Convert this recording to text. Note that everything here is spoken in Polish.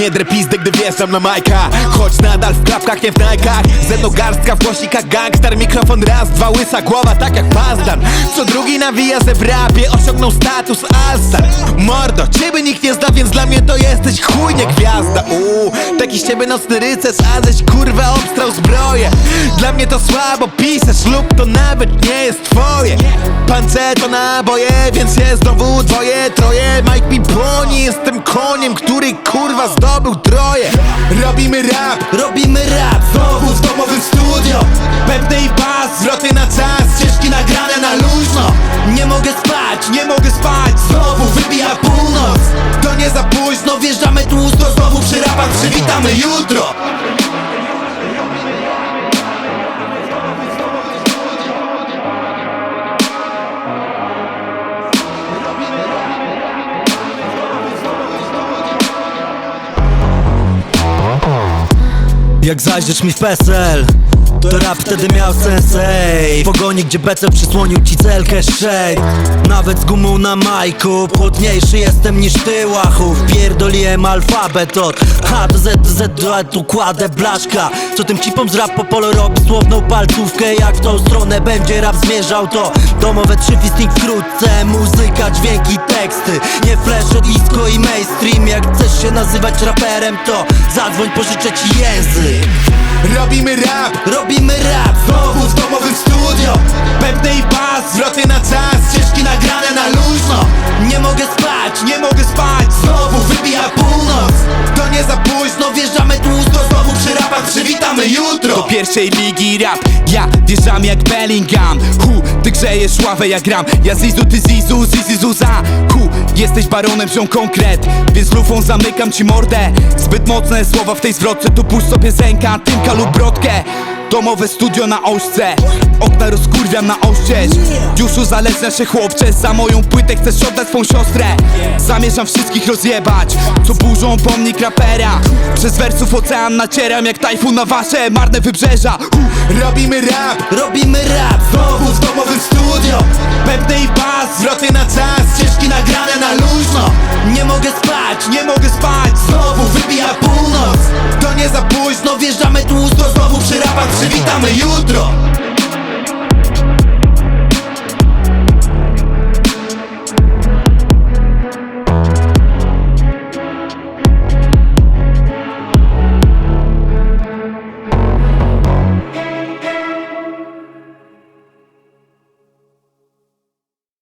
Nie drę pizdy, gdy wjeżdżam na majka. Choć nadal w klapkach, nie w najkach Ze mną garstka w głośnikach gangster Mikrofon raz, dwa, łysa głowa, tak jak pazdan Co drugi nawija, że w rapie osiągnął status alstar. Mordo, ciebie nikt nie zna, więc dla mnie to jesteś chuj, nie gwiazda. Uuu, taki z ciebie nocny rycerz, a kurwa obstrał zbroję. Dla mnie to słabo pisać lub to nawet nie jest twoje. Pance to naboje, więc jest znowu dwoje, troje. Mike mi płonie, jestem koniem, który Robimy rap, Robimy rap znowu w domowym studio. Pewny i bas, zwroty na czas, ścieżki nagrane na luźno. Nie mogę spać, Nie mogę spać, znowu wybija północ. To nie za późno No wjeżdżamy tłusto, znowu przy rapach przywitamy jutro Jak zajrzysz mi w PESEL to rap wtedy miał sens, ej. W pogoni, gdzie becel przysłonił ci celkę shade Nawet z gumą na majku Płodniejszy jestem niż ty, łachu. Pierdoliłem alfabet od H do Z do Z do A tu kładę blaszka. Co tym cipom z rap po polo robi słowną palcówkę. Jak w tą stronę będzie rap zmierzał to Domowe trzy wkrótce. Muzyka, dźwięki, Nie flash, disco i mainstream. Jak chcesz się nazywać raperem to Zadzwoń, pożyczę ci język. Robimy rap, Robimy rap. Znowu w domowym studio. Pewny i bas, zwroty na czas, ścieżki nagrane na luźno. Nie mogę spać, Nie mogę spać, znowu wybija północ. To nie za późno No wjeżdżamy tłusto, znowu przy rapach przywitamy jutro. Do pierwszej ligi rap. Ja wjeżdżam jak Bellingham. Hu, ty grzejesz ławę jak gram. Ja Zizu, ty Zizu, Zizi Zuza jesteś baronem, wziął konkret Więc lufą zamykam ci mordę. Zbyt mocne słowa w tej zwrotce To puść sobie zęka, tymka lub brodkę. Domowe studio na ośce Okna rozkurwiam na oścież. Już uzależnia się chłopcze Za moją płytę chcesz oddać swą siostrę. Zamierzam wszystkich rozjebać Co burzą pomnik rapera Przez wersów ocean nacieram Jak tajfun na wasze marne wybrzeża. Robimy rap, Robimy rap znowu w domowym studio. Pewny i bas, zwroty na czas, spać, Nie mogę spać, znowu wybija północ. To nie za późno No wjeżdżamy tłusto, znowu przy rapach przywitamy jutro